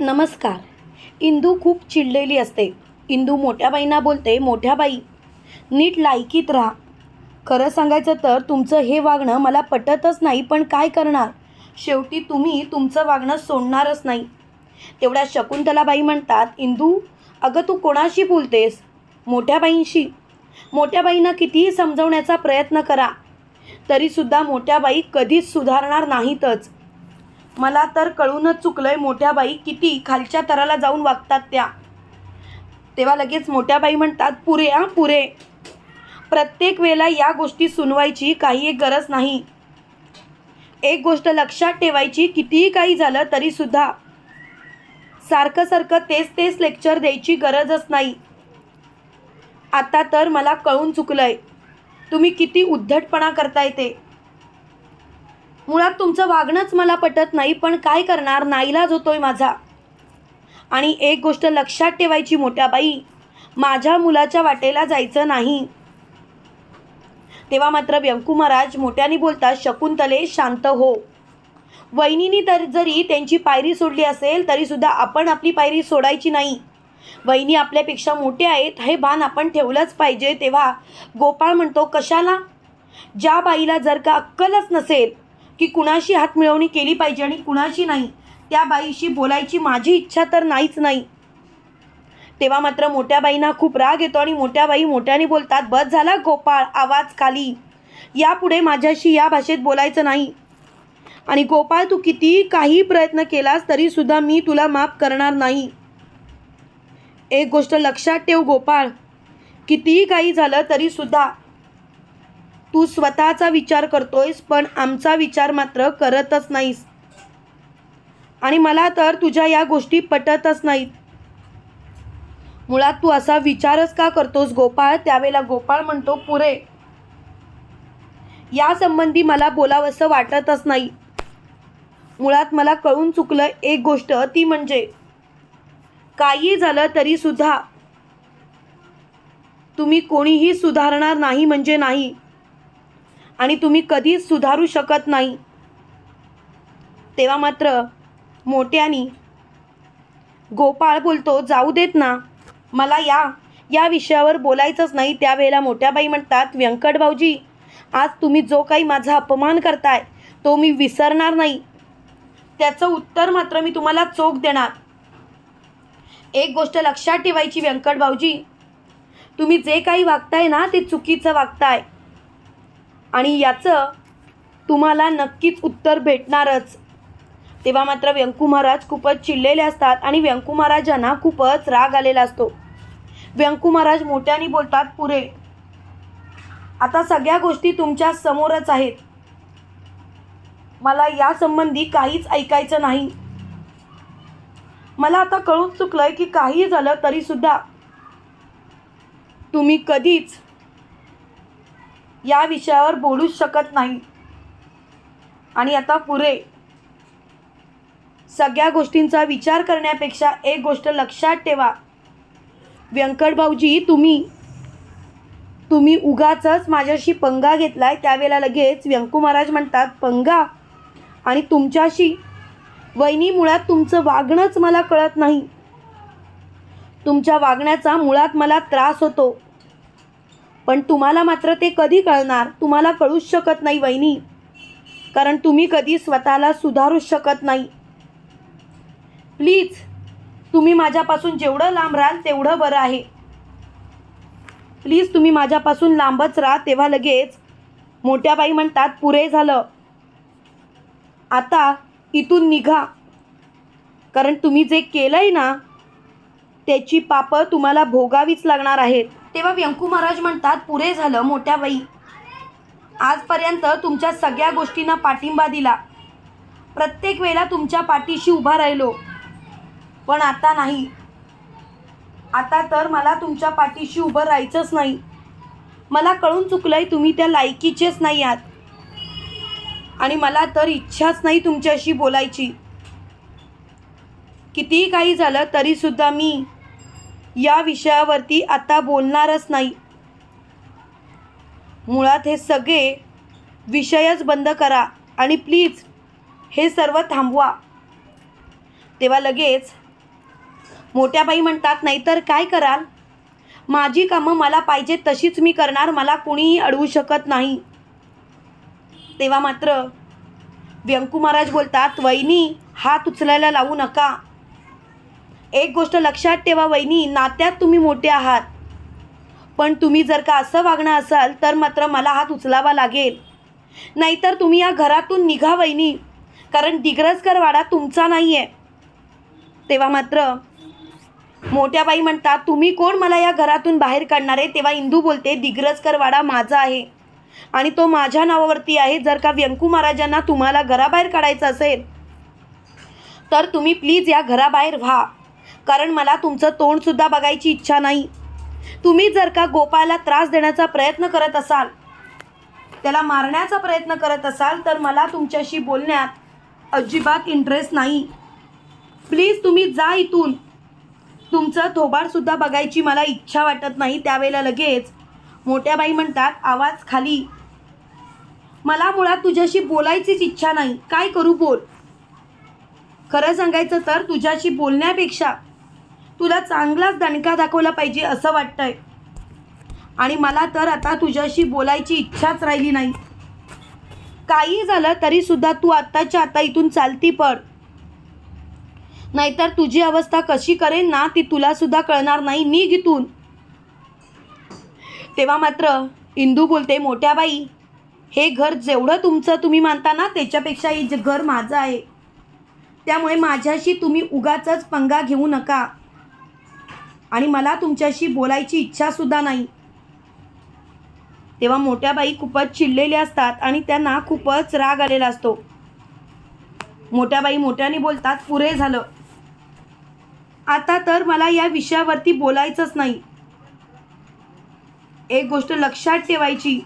नमस्कार. इंदू खूप चिडलेली असते. इंदू मोठ्या बाईंना बोलते मोठ्या बाई नीट लायकीत राहा. खरं सांगायचं तर तुमचं हे वागणं मला पटतच नाही पण काय करणार? शेवटी तुम्ही तुमचं वागणं सोडणारच नाही. तेवढ्या शकुंतलाबाई म्हणतात इंदू अगं तू कोणाशी बोलतेस? मोठ्या बाईंशी. मोठ्या बाईंना कितीही समजवण्याचा प्रयत्न करा. तरीसुद्धा मोठ्या बाई कधीच सुधारणार नाहीतच. मला तर कळूनच चुकलंय मोठ्या बाई किती खालच्या तराला जाऊन वागतात त्या. तेव्हा लगेच मोठ्या बाई म्हणतात पुरे हां पुरे. प्रत्येक वेळेला या गोष्टी सुनवायची काही एक गरज नाही. एक गोष्ट लक्षात ठेवायची कितीही काही झालं तरीसुद्धा सारखं सारखं तेच तेच लेक्चर द्यायची गरजच नाही. आता तर मला कळून चुकलंय. तुम्ही किती उद्धटपणा करताय ते. मुळात तुमचं वागणंच मला पटत नाही पण काय करणार? नाईलाज होतोय माझा. आणि एक गोष्ट लक्षात ठेवायची मोठ्या बाई माझ्या मुलाच्या वाटेला जायचं नाही. तेव्हा मात्र व्यंकू महाराज मोठ्याने बोलतात शकुंतले शांत हो. वहिनीनी तर जरी त्यांची पायरी सोडली असेल तरीसुद्धा आपण आपली पायरी सोडायची नाही. वहिनी आपल्यापेक्षा मोठे आहेत हे भान आपण ठेवलंच पाहिजे. तेव्हा गोपाळ म्हणतो कशाला? ज्या बाईला जर का अक्कलच नसेल की कुणाशी हात मिळवणी केली पाहिजे आणि कुणाशी नाही त्या बाईशी बोलायची माझी इच्छा तर नाहीच नाही. तेव्हा मात्र मोठ्या बाईंना खूप राग येतो आणि मोठ्या बाई मोठ्याने बोलतात बस झाला गोपाळ आवाज खाली. यापुढे माझ्याशी या भाषेत बोलायचं नाही. आणि गोपाळ तू कितीही काही प्रयत्न केलास तरीसुद्धा मी तुला माफ करणार नाही. एक गोष्ट लक्षात ठेव गोपाळ. कितीही काही झालं तरीसुद्धा तू स्वतःचा विचार करतोयस पण आमचा विचार मात्र करतच नाहीस. आणि मला तर तुझ्या या गोष्टी पटतच नाहीत. मुळात तू असा विचारच का करतोस गोपाळ? त्यावेळेला गोपाळ म्हणतो पुरे या संबंधी मला बोलावंसं वाटतच नाही. मुळात मला कळून चुकलं एक गोष्ट ती म्हणजे काही झालं तरी सुद्धा तुम्ही कोणीही सुधारणार नाही म्हणजे नाही. आणि तुम्ही कधीच सुधारू शकत नाही. तेव्हा मात्र मोठ्यानी गोपाळ बोलतो जाऊ देत ना. मला या या विषयावर बोलायचंच नाही. त्यावेळेला मोठ्या बाई म्हणतात व्यंकटभाऊजी आज तुम्ही जो काही माझा अपमान करताय तो मी विसरणार नाही. त्याचं उत्तर मात्र मी तुम्हाला चोख देणार. एक गोष्ट लक्षात ठेवायची व्यंकट भाऊजी. तुम्ही जे काही वागताय ना ते चुकीचं वागताय. आणि याचं तुम्हाला नक्कीच उत्तर भेटणारच. तेव्हा मात्र व्यंकू महाराज खूपच चिडलेले असतात आणि व्यंकू महाराजांना खूपच राग आलेला असतो. व्यंकू महाराज मोठ्याने बोलतात पुरे आता सगळ्या गोष्टी तुमच्या समोरच आहेत. मला यासंबंधी काहीच ऐकायचं नाही. मला आता कळून चुकलं आहे की काही झालं तरीसुद्धा. तुम्ही कधीच या विषयावर बोलूच शकत नाही. आणि आता पुरे सगळ्या गोष्टींचा विचार करण्यापेक्षा एक गोष्ट लक्षात ठेवा. व्यंकट भाऊजी तुम्ही तुम्ही उगाचच माझ्याशी पंगा घेतलाय. त्यावेळेला लगेच व्यंकू महाराज म्हणतात पंगा? आणि तुमच्याशी? वहिनी मुळात तुमचं वागणंच मला कळत नाही. तुमच्या वागण्याचा मुळात मला त्रास होतो. पण तुम्हाला मात्र ते कधी कळणार? तुम्हाला कळूच शकत नाही वहिनी. कारण तुम्ही कधी स्वतःला सुधारूच शकत नाही. प्लीज तुम्ही माझ्यापासून जेवढं लांब राहाल तेवढं बरं आहे. प्लीज तुम्ही माझ्यापासून लांबच राहा तेव्हा लगेच मोठ्या बाई म्हणतात पुरे झालं. आता इथून निघा. कारण तुम्ही जे केलं आहे ना त्याची पापं तुम्हाला भोगावीच लागणार आहेत. तेव्हा व्यंकू महाराज म्हणतात पुरे झालं मोठ्या बाई. आजपर्यंत तुमच्या सगळ्या गोष्टींना पाठिंबा दिला. प्रत्येक वेळेला तुमच्या पाठीशी उभा राहिलो. पण आता नाही. आता तर मला तुमच्या पाठीशी उभं राहायचंच नाही. मला कळून चुकलं आहे तुम्ही त्या लायकीचेच नाही आहात. आणि मला तर इच्छाच नाही तुमच्याशी बोलायची. कितीही काही झालं तरीसुद्धा मी या विषयावरती आता बोलणारच नाही. मुळात हे सगळे विषयच बंद करा आणि प्लीज हे सर्व थांबवा. तेव्हा लगेच मोठ्या बाई म्हणतात नाहीतर काय कराल? माझी कामं मला पाहिजे तशीच मी करणार मला कुणीही अडवू शकत नाही. तेव्हा मात्र व्यंकू महाराज बोलतात वहिनी हात उचलायला लावू नका. एक गोष्ट लक्षात ठेवा वहिनी नात्यात तुम्ही मोठे आहात. पण तुम्ही जर का असं वागणं असाल तर मात्र मला हात उचलावा लागेल. नाहीतर तुम्ही या घरातून निघा वहिनी कारण दिग्रजकर वाडा तुमचा नाही आहे तेव्हा मात्र मोठ्या बाई म्हणतात तुम्ही कोण मला या घरातून बाहेर काढणार आहे? तेव्हा इंदू बोलते दिग्रजकर वाडा माझा आहे आणि तो माझ्या नावावरती आहे. जर का व्यंकू महाराजांना तुम्हाला घराबाहेर काढायचं असेल तर तुम्ही प्लीज या घराबाहेर व्हा. कारण मला तुमचं तोंडसुद्धा बघायची इच्छा नाही. तुम्ही जर का गोपाळला त्रास देण्याचा प्रयत्न करत असाल त्याला मारण्याचा प्रयत्न करत असाल तर मला तुमच्याशी बोलण्यात अजिबात इंटरेस्ट नाही. प्लीज तुम्ही जा इथून. तुमचं थोबाडसुद्धा बघायची मला इच्छा वाटत नाही. त्यावेळेला लगेच मोठ्या बाई म्हणतात आवाज खाली. मला मुळात तुझ्याशी बोलायचीच इच्छा नाही. काय करू बोल? खरं सांगायचं तर तुझ्याशी बोलण्यापेक्षा तुला चांगलाच दणका दाखवला पाहिजे असं वाटतंय. आणि मला तर आता तुझ्याशी बोलायची इच्छाच राहिली नाही. काही झालं तरीसुद्धा तू आत्ताच्या आता इथून चालती पड. नाहीतर तुझी अवस्था कशी करेन ना ती तुलासुद्धा कळणार नाही. निघ इथून तेव्हा मात्र इंदू बोलते मोठ्या बाई हे घर जेवढं तुमचं तुम्ही मानता ना त्याच्यापेक्षा हे जे घर माझं आहे. त्यामुळे माझ्याशी तुम्ही उगाचच पंगा घेऊ नका. आणि मला तुमच्याशी बोलायची इच्छासुद्धा नाही. तेव्हा मोठ्या बाई खूपच चिडलेल्या असतात आणि त्यांना खूपच राग आलेला असतो. मोठ्या बाई मोठ्याने बोलतात पुरे झालं. आता तर मला या विषयावरती बोलायचंच नाही. एक गोष्ट लक्षात ठेवायची.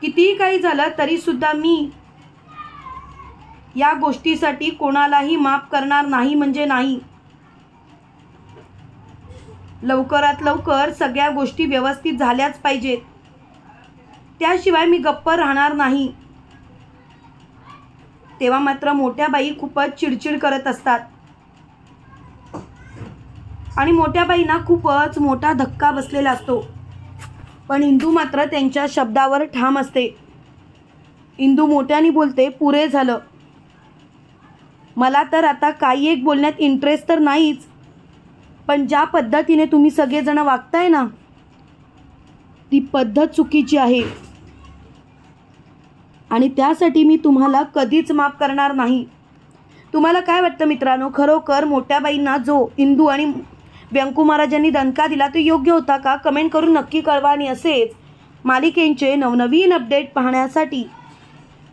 कितीही काही झालं तरीसुद्धा मी या गोष्टीसाठी कोणालाही माफ करणार नाही म्हणजे नाही. लवकरात लवकर सगळ्या गोष्टी व्यवस्थित झाल्याच पाहिजेत. त्याशिवाय मी गप्प राहणार नाही. तेव्हा मात्र मोठ्या बाई खूपच चिडचिड करत असतात. आणि मोठ्या बाईंना खूपच मोठा धक्का बसलेला असतो. पण इंदू मात्र त्यांच्या शब्दावर ठाम असते. इंदू मोठ्याने बोलते पुरे झालं. मला तर आता काही एक बोलण्यात इंटरेस्ट तर नाहीच. पण ज्या पद्धतीने तुम्ही सगळेजणं वागताय ना ती पद्धत चुकीची आहे. आणि त्यासाठी मी तुम्हाला कधीच माफ करणार नाही. तुम्हाला काय वाटतं मित्रांनो? खरोखर मोठ्या बाईंना जो इंदू आणि व्यंकू महाराजांनी दणका दिला तो योग्य होता का? कमेंट करून नक्की कळवा आणि असेच. मालिकेंचे नवनवीन अपडेट पाहण्यासाठी